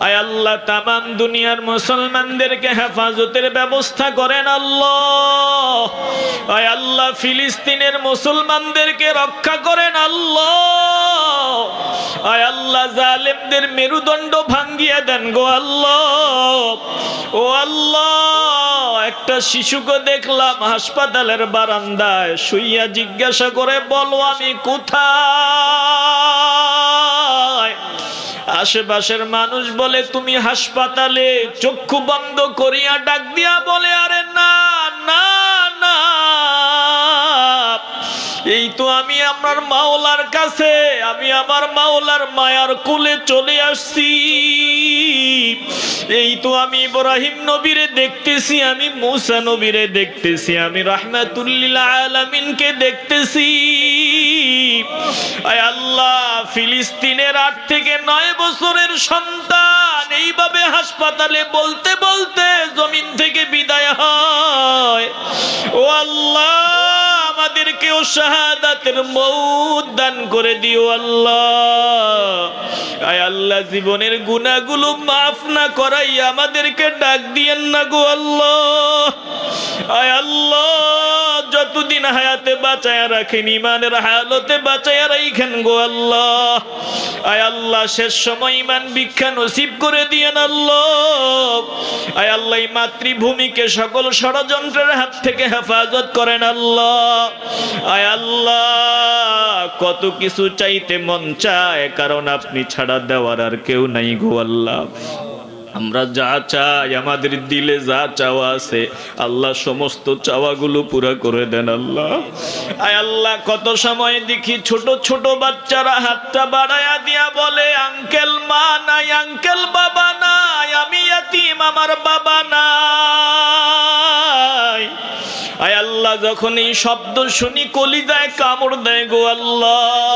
আয় আল্লাহ, তামাম দুনিয়ার মুসলমানদেরকে হেফাজতের ব্যবস্থা করেন আল্লাহ। আয় আল্লাহ, ফিলিস্তিনের মুসলমানদেরকে রক্ষা করেন আল্লাহ। আয় আল্লাহ, জালেমদের মেরুদণ্ড ভাঙ্গিয়ে দেন গো আল্লাহ। ও আল্লাহ, একটা শিশুকে দেখলাম হাসপাতালের বারান্দায় শুইয়া জিজ্ঞাসা করে, বলো আমি কোথায়? আশেপাশের মানুষ বলে, তুমি হাসপাতালে চক্ষু বন্ধ করিয়া ডাক দিয়া বলে, আরে না না না। এই তো আমি আমার মাওলার কাছে, আমি আমার মাওলার মায়ার কোলে চলে আসছি। এই তো আমি ইব্রাহিম নবীরে দেখতেছি, আমি মুসা নবীরে দেখতেছি, আমি রাহমাতুল্লিল আলামিনকে দেখতেছি। আল্লাহ, ফিলিস্তিনের আট থেকে নয় সন্তান এইভাবে হাসপাতালে বলতে বলতে জমিন থেকে বিদায় হয়। ও আল্লাহ, আমাদেরকেও শাহাদাতের মৌত দান করে দিও আল্লাহ। আয় আল্লাহ, জীবনের গুণাগুলো মাফ না করাই আমাদেরকে ডাক দিয়েন না গো আল্লাহ। আয় আল্লাহ যতদিন হায়াতে বাঁচায়া রাখেন ইমানের হালতে বাঁচায়া রাখেন গো আল্লাহ। আয় আল্লাহ, শেষ সময় ইমান ভিক্ষা নসিব করে দিয়েন আল্লাহ। আয় আল্লাহ মাতৃভূমিকে সকল ষড়যন্ত্রের হাত থেকে হেফাজত করেন আল্লাহ। আয় আল্লাহ, কত কিছু চাইতে মন চায়, কারণ আপনি ছাড়া দেওয়ার আর কেউ নাই গো আল্লাহ। আমরা যা চাই, আমাদের দিলে যা চাওয়া আছে, আল্লাহ সমস্ত চাওয়াগুলো পুরা করে দেন আল্লাহ। আয় আল্লাহ, কত সময় দেখি ছোট ছোট বাচ্চারা হাতটা বাড়ায়া দিয়া বলে, আঙ্কেল মা নাই, আঙ্কেল বাবা নাই, আমি ইয়াতিম, আমার বাবা নাই। আয় আল্লাহ, যখন এই শব্দ শুনি কলিজায় কামড় দেয় গো আল্লাহ।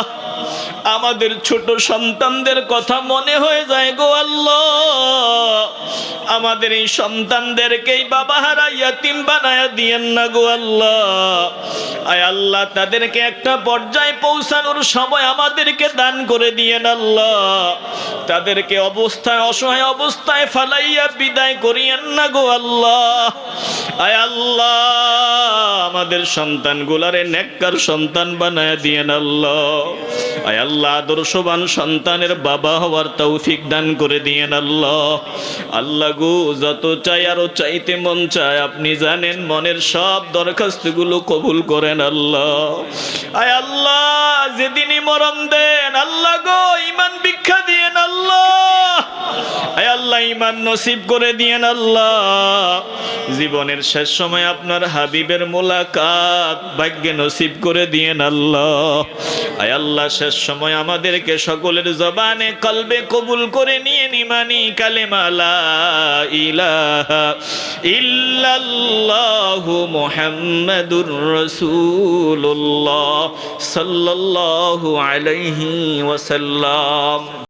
আমাদের ছোট সন্তানদের কথা মনে হয়ে যায় গো আল্লাহ। আমাদের এই সন্তানদেরকেই বাবা হারা ইয়াতিম বানায়া দিয়েন না গো আল্লাহ। আয় আল্লাহ, তাদেরকে একটা পর্যায়ে পৌঁছানোর সময় আমাদেরকে দান করে দিয়েন আল্লাহ। তাদেরকে অবস্থায়, অসহায় অবস্থায় ফালাইয়া বিদায় করিয়েন না গো আল্লাহ। আয় আল্লাহ আমাদের সন্তানগুলারে নেককার সন্তান বানায় দিয়েন আল্লাহ। আয় আল্লাহ আদর্শবান সন্তানের বাবা হওয়ার তৌফিক দান করে দিয়েন আল্লাহ। আল্লাহ গু, যত চাই আরও চাইতে মন চায়, আপনি জানেন মনের সব দরখাস্তগুলো কবুল করেন আল্লাহ। আয় আল্লাহ যেদিনই মরণ দেন, আল্লাহ গো ইমান ভিক্ষা জীবনের শেষ সময় আপনার হাবিবের মোলাকাত ভাগ্যে নসিব করে দিয়েন আল্লাহ। আয় আল্লাহ, শেষ সময় আমাদেরকে সকলের জবানে কলবে কবুল করে নিয়ে নিমানি কালেমালা ইলাহা ইল্লাল্লাহু মুহাম্মাদুর রাসূলুল্লাহ الله عليه وسلم.